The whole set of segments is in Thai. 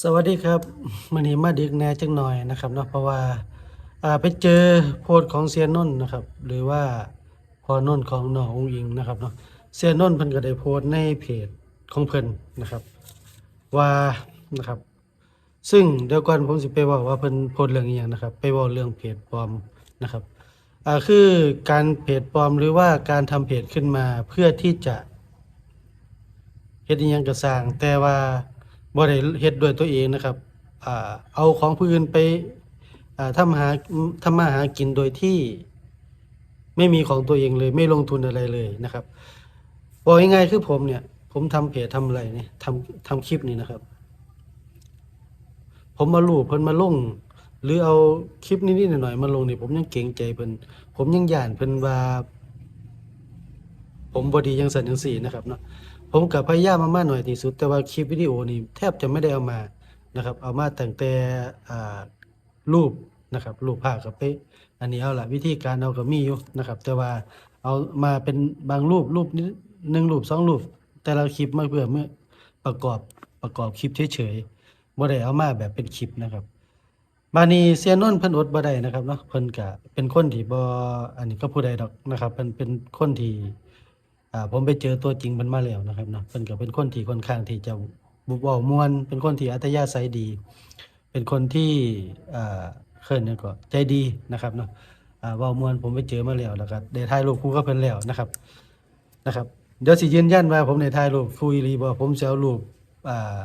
สวัสดีครับมื้อนี้มาดึกแน่จังหน่อยนะครับเนาะเพราะว่าอ่าไปเจอโพสต์ของเสียนนท์นะครับ หรือว่าพอนนท์ของน้องอุ้งอิงนะครับเนาะเสียนนท์เพิ่นก็ได้โพสต์ในเพจของเพิ่นนะครับ ว่านะครับ ซึ่งเดี๋ยวก่อนผมสิไปเว้าว่าเพิ่นโพสต์เรื่องอหยังนะครับ ไปเว้าเรื่องเพจปลอมนะครับอ่าคือการเพจปลอมหรือว่าการทำเพจขึ้นมาเพื่อที่จะเฮ็ดอหยังก็สร้างแต่ว่า บ่ได้เฮ็ดด้วยตัวเองนะครับอ่าเอาของผู้อื่นไปอ่าทำหาทำมาหากินโดยที่ไม่มีของตัวเองเลย ไม่ลงทุนอะไรเลยนะครับบอกง่ายๆคือผมเนี่ย ผมทำเพจทำอะไรเนี่ยทำทำคลิปนี่นะครับ ผมมาลูบเพิ่นมาลง หรือเอาคลิปนิดๆหน่อยๆมาลงเนี่ยผมยังเกรงใจเพิ่นผมยังย่านเพิ่นว่า ผมบดียังสันยังสีนะครับเนาะ ผมกับพยายามมากหน่อยที่สุด แต่ว่าคลิปวิดีโอนี่แทบจะไม่ได้เอามานะครับ เอามาแตั้งแต่รูปนะครับรูปภาพกับไปอันนี้เอาละวิธีการเอาก็มีอยู่นะครับ แต่ว่าเอามาเป็นบางรูปรูปนิดหนึ่งรูปสองรูป แต่ละคลิปมาเพื่อเมื่อประกอบประกอบคลิปเฉยๆบ่ได้เอามาแบบเป็นคลิปนะครับบานีเซียนนนท์เพิ่นอดบ่ได้นะครับเนาะเพิ่นก็เป็นคนที่บ่อันนี้ก็ผู้ใดดอกนะครับเพิ่นเป็นคนที่ อ่าผมไปเจอตัวจริงเพิ่นมาแล้วนะครับเนาะเพิ่นก็เป็นคนที่ค่อนข้างที่จะบุเว้ามวน เป็นคนที่อัธยาศัยดี เป็นคนที่อ่าเคิ้นหยังก็ใจดีนะครับเนาะอ่าเว้ามวนผมไปเจอมาแล้วแล้วก็ได้ถ่ายรูปคู่กับเพิ่นแล้วนะครับนะครับเดี๋ยวสิยืนยันว่าผมได้ถ่ายรูปคู่อีรีบ่ผมสิเอารูปอ่า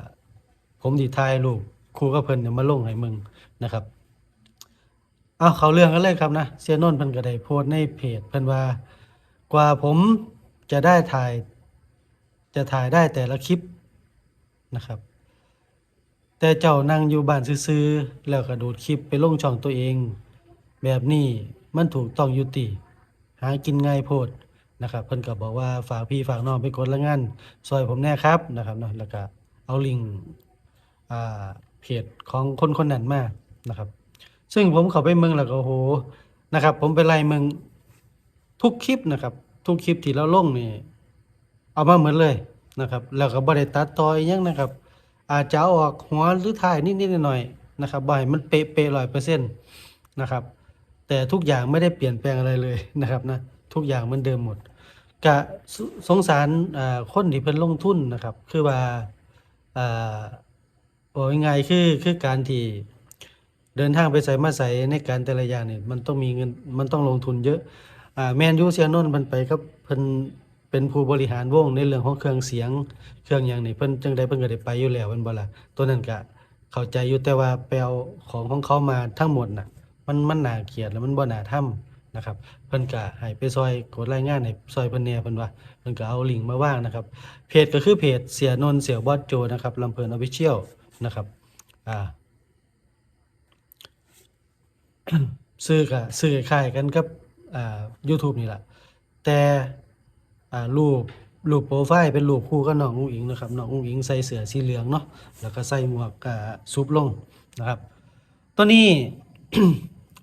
ผมสิถ่ายรูปคู่กับเพิ่นเนี่ยมาลงให้มึงนะครับเอาเขาเรื่องกันเลยครับนะเสียนนท์เพิ่นก็ได้โพสต์ในเพจเพิ่นว่ากว่าผม จะได้ถ่าย จะถ่ายได้แต่ละคลิปนะครับ แต่เจ้านั่งอยู่บ้านซื่อๆแล้วก็ดูดคลิปไปลงช่องตัวเอง แบบนี้มันถูกต้องยุติ หากินง่ายโพดนะครับ เพิ่นก็บอกว่าฝากพี่ฝากน้องไปกดละงานซอยผมแน่ครับนะครับเนาะแล้วก็เอาลิงก์อ่าเพจของคนคนนั้นมานะครับ ซึ่งผมเข้าไปเมืองแล้วก็โหนะครับ ผมไปไล่เมืองทุกคลิปนะครับ ทุกคลิปที่เราลงนี่เอามาเหมือนเลยนะครับ แล้วก็บ่ได้ตัดต่ออีหยังนะครับ อาจจะออกหัวหรือท้ายนิดๆหน่อยๆนะครับบ่ให้มันเป๊ะๆ100%นต์นะครับ แต่ทุกอย่างไม่ได้เปลี่ยนแปลงอะไรเลยนะครับนะทุกอย่างเหมือนเดิมหมดกะสสงสารคนที่เพิ่นลงทุนนะครับ คือว่าอ่าบอกง่ายๆคือคือการที่เดินทางไปไสมาไสในการแต่ละอย่างเนี่ยมันต้องมีเงินมันต้องลงทุนเยอะ อ่าแมนยูเซียนนท์เพิ่นไปกับเพิ่นเป็นผู้บริหารวงในเรื่องของเครื่องเสียง เครื่องหยังนี่เพิ่นจังไดเพิ่นก็ได้ไปอยู่แล้วแม่นบ่ล่ะตัวนั้นก็เข้าใจอยู่แต่ว่าไปเอาของของเขามาทั้งหมดน่ะ มันมันน่าเกลียดแล้วมันบ่น่าทำนะครับเพิ่นก็ให้ไปซอยกดรายงานให้ซอยเพิ่นแหน่เพิ่นว่าเพิ่นก็เอาลิงก์มาว่างนะครับ เพจก็คือเพจเสียนนท์เสียบอสโจนะครับลำเพลินออฟฟิเชียลนะครับอ่าซื้อก็ซื้อคล้ายกันกับ อ่า YouTube นี่แหละแต่รูปรูปโปรไฟล์เป็นรูปคู่กับน้องอุ้งอิงนะครับน้องอุ้งอิงใส่เสื้อสีเหลืองเนาะแล้วก็ใส่หมวกซุปลงนะครับตัวนี้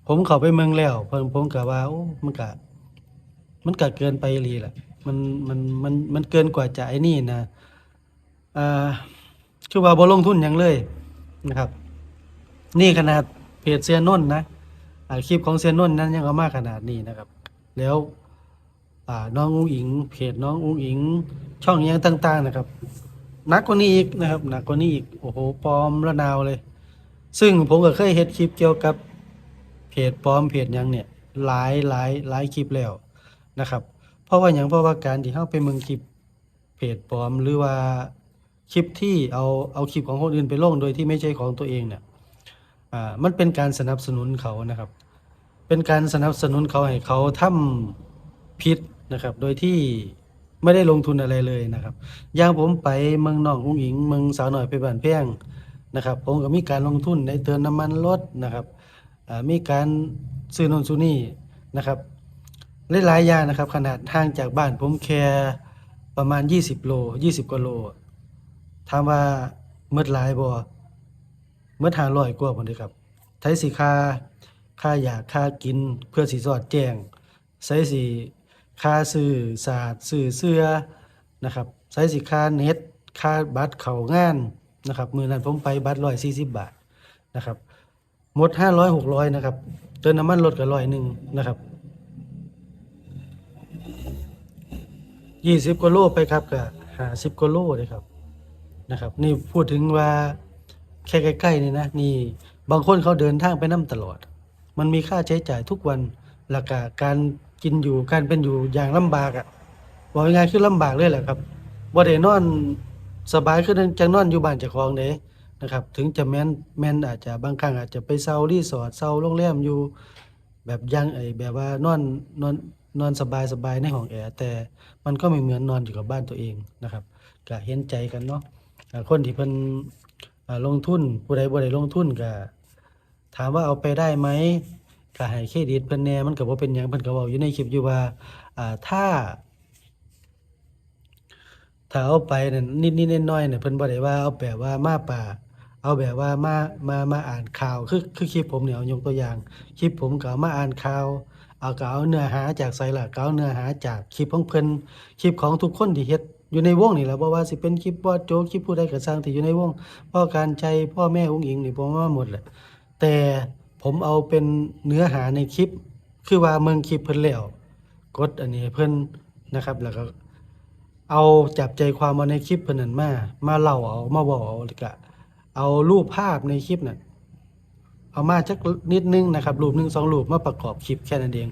ผมเข้าไปเมืองแล้วเพิ่นผมก็ว่าโอ้มันก็มันก็เกินไปอีหลีแหละมันมันมันมันเกินกว่าจะไอ้นี่นะอ่าคือว่าบ่ลงทุนยังเลยนะครับ นี่ขนาดเพจเซียนนนนะ คลิปของเซียนนนท์นั้นยังเอามากขนาดนี้นะครับ แล้วน้องอุ้งอิง เพจน้องอุ้งอิง ช่องยังต่าง ๆ นะครับหนักกว่านี้อีกนะครับหนักกว่านี้อีกโอ้โหปลอมระนาวเลย ซึ่งผมก็เคยเฮ็ดคลิปเกี่ยวกับเพจปลอมเพจยังเนี่ยหลายหลายหลายคลิปแล้วนะครับ เพราะว่าหยังเพราะว่าการที่เฮาไปเมืองคลิปเพจปลอมหรือว่าคลิปที่เอาเอาคลิปของคนอื่นไปลงโดยที่ไม่ใช่ของตัวเองเนี่ย อ่ามันเป็นการสนับสนุนเขานะครับ เป็นการสนับสนุนเขาให้เขาทำผิดนะครับ โดยที่ไม่ได้ลงทุนอะไรเลยนะครับอย่างผมไปเมืองนอกอุ้งอิงเมืองสาวหน่อยไปบ้านเพียงนะครับ ผมก็มีการลงทุนในเติมน้ำมันรถนะครับมีการซื้อนนซื้อนี่นะครับหลายๆอย่างนะครับ ขนาดห่างจากบ้านผมแค่ประมาณ 20 โล 20กว่าโลถามว่าเมื่อหลายบ่ เมื่อทางร้อยกว่าพุ่นเด้ครับไทยสิค่าค่าอยากค่ากินเพื่อสิสอดแจ้งใช้สิค่าซื้อสาดซื้อเสื้อนะครับใช้สิค่าเน็ตค่าบัตรเข้างานนะครับมือนั้นผมไปบัตรร้อยสี่สิบบาทนะครับหมดห้าร้อยหกร้อยนะครับเติมน้ำมันรถก็ร้อยหนึ่งนะครับยี่สิบกิโลไปครับก็หาสิบกิโลเลยครับนะครับ นี่พูดถึงว่า แค่ใกล้ๆนี่นะนี่ บางคนเขาเดินทางไปน้ำตลอด มันมีค่าใช้จ่ายทุกวันราคาการกินอยู่การเป็นอยู่อย่างลำบากอะ่ะบอกง่ายๆคือลำบากเลยแหละครับบ่ได้นอนสบายคือจังนอนอยู่บ้านเจ้าของเด้นะครับ ถึงจะแม่นแม่นอาจจะบางครั้งอาจจะไปเซารีสอร์ทเซาโรงแรมอยู่ แบบยังไอแบบว่านอนนอนนอนสบายสบายในห้องแอร์แต่มันก็ไม่เหมือนนอนอยู่กับบ้านตัวเองนะครับก็เห็นใจกันเนาะคนที่เพิ่น ลงทุนผู้ใดบ่ได้ลงทุนก็ถามว่าเอาไปได้ไหมก็ให้เครดิตเพิ่นแน่มันก็บ่เป็นหยังเพิ่นก็เว้าอยู่ในคลิปอยู่ว่าอ่าถ้าถ้าเอาไปนั่นนิดๆน้อยๆเนี่ยเพิ่นบ่ได้ว่าเอาแบบว่ามาป่า เอาแบบว่ามามามาอ่านข่าวคือคือคลิปผมเนี่ยเอายกตัวอย่างคลิปผมก็มาอ่านข่าวเอาก็เอาเนื้อหาจากไสล่ะก็เอาเนื้อหาจากคลิปของเพิ่นคลิปของทุกคนที่เฮ็ด อยู่ในวงนี่แหละบ่ว่าสิเป็นคลิปบอสโจคลิปผู้ใดก็สร้างที่อยู่ในวงพ่อการชัยพ่อแม่อุ้งอิงนี่ผมว่าหมดแหละแต่ผมเอาเป็นเนื้อหาในคลิป คือว่าเมืองคลิปเพิ่นแล้วกดอันนี้เพิ่นนะครับแล้วก็เอาจับใจความมาในคลิปเพิ่นนั่นมามาเล่าเอามาบอกเอาแล้วก็เอารูปภาพในคลิปน่ะเอามาจักนิดนึงนะครับรูปหนึ่งสองรูปมาประกอบคลิปแค่นั้นเอง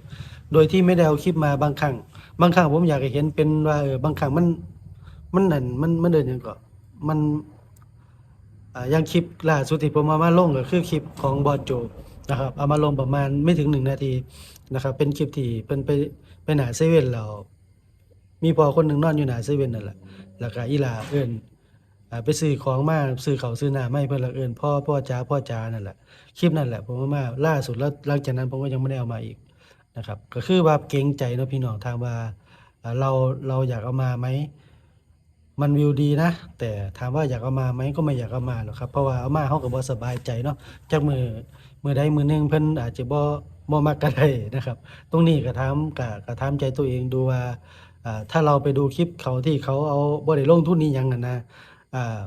โดยที่ไม่ได้เอาคลิปมาบางครั้งบางครั้งผมอยากเห็นเป็นว่าเออบางครั้งมัน มันนั่นมันมันเดินย่างก็มันอ่าย่างคลิปล่าสุดที่ผมเอามาลงก็คือคลิปของบอสโจนะครับเอามาลงประมาณไม่ถึงหนึ่งนาทีนะครับ เป็นคลิปที่เพิ่นไปไปหนาเซเว่นแล้วมีพอคนหนึ่งนอนอยู่หนาเซเว่นนั่นแหละแล้วก็อีลาเอิ้นอ่าไปซื้อของมาซื้อเขาซื้อน้ำมาให้เพิ่นล้วเอิ้นพ่อพ่อจ๋าพ่อจ๋านั่นแหละคลิปนั่นแหละผมเอามาล่าสุดแล้วหลังจากนั้นผมก็ยังไม่ได้เอามาอีกนะครับ ก็คือว่าเกรงใจนะพี่น้องทางว่าเราเราอยากเอามาไหม มันวิวดีนะ แต่ถามว่าอยากเอามาไหมก็ไม่อยากเอามาหรอกครับเพราะว่าเอามาเขาก็บ่สบายใจเนาะจากมือมือใดมือหนึงเพิ่นอาจจะบ่บ่มักก็ได้นะครับ ตรงนี้ก็ถามก็ก็ถามใจตัวเองดูว่าอ่าถ้าเราไปดูคลิปเขาที่เขาเอาบ่ได้ลงทุนนี่ยังกันนะอ่า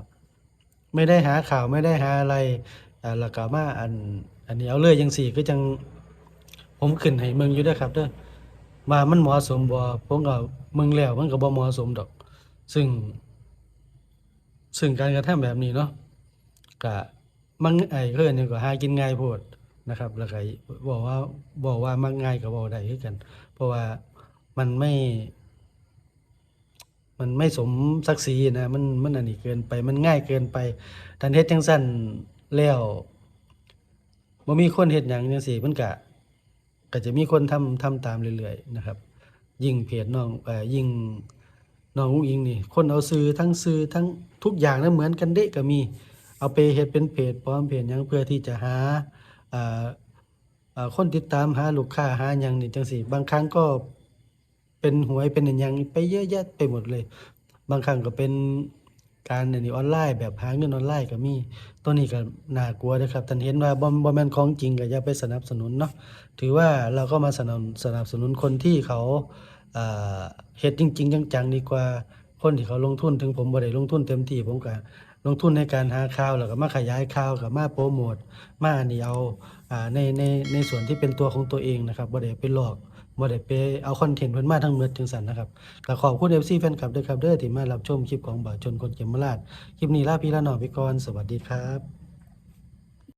ไม่ได้หาข่าวไม่ได้หาอะไรอ่าแล้วก็มาอันอันนี้เอาเลยจังซี่คือจังผมขึ้นให้เมืองอยู่เด้อครับเด้อว่ามันเหมาะสมบ่ผมก็เมืองแล้วมันก็บ่เหมาะสมดอก ซึ่ง ซึ่งการกระทำแบบนี้เนาะก็มันไอ้เพื่อนนี่ก็หากินง่ายโพดนะครับ แล้วก็บอกว่าบอกว่ามักง่ายก็บบอกได้คือกัน เพราะว่ามันไม่ มันไม่สมศักดิ์ศรีนะมันมันอันนี้เกินไป มันง่ายเกินไปทันเฮ็ดจังซั่นแล้วบ่มีคนเฮ็ดหยังจังซี่มันก็ก็จะมีคนทำทำตามเรื่อยๆนะครับ ยิ่งเพจน้องเอ่อยิ่ง น้องอุ้งอิงนี่ คนเอาซื้อทั้งซื้อทั้งทุกอย่างนั้นเหมือนกันเดะก็มี เอาไปเฮ็ดเป็นเพจปลอมเพจยังเพื่อที่จะหาคนติดตามหาลูกค้าหาหยังนี่จังซี่ บางครั้งก็เป็นหวยเป็นอันหยังไปเยอะแยะไปหมดเลย บางครั้งก็เป็นการอันออนไลน์แบบหาเงินออนไลน์ก็มีตัวนี้ก็น่ากลัวนะครับท่านเห็นว่าบ่บ่แมนของจริงก็อย่าไปสนับสนุนเนาะถือว่าเราก็มาสนับสนับสนุนคนที่เขา เฮ็ดจริง ๆ จังๆดีกว่าคนที่เขาลงทุนถึงผมบ่ได้ลงทุนเต็มที่ผมก็ลงทุนในการหาข่าวแล้วก็มาขยายข่าวกับมาโปรโมทมาอันนี้เอาอ่าในในในส่วนที่เป็นตัวของตัวเองนะครับบ่ได้ไปหลอกบ่ได้ไปเอาคอนเทนต์เพิ่นมาทั้งหมดจังซั่นนะครับก็ขอบคุณ FC แฟนคลับด้วยครับเด้อที่มารับชมคลิปของบ่าวชนคนเขมราชคลิปนี้ลาพี่ลาน้องไปก่อนสวัสดีครับ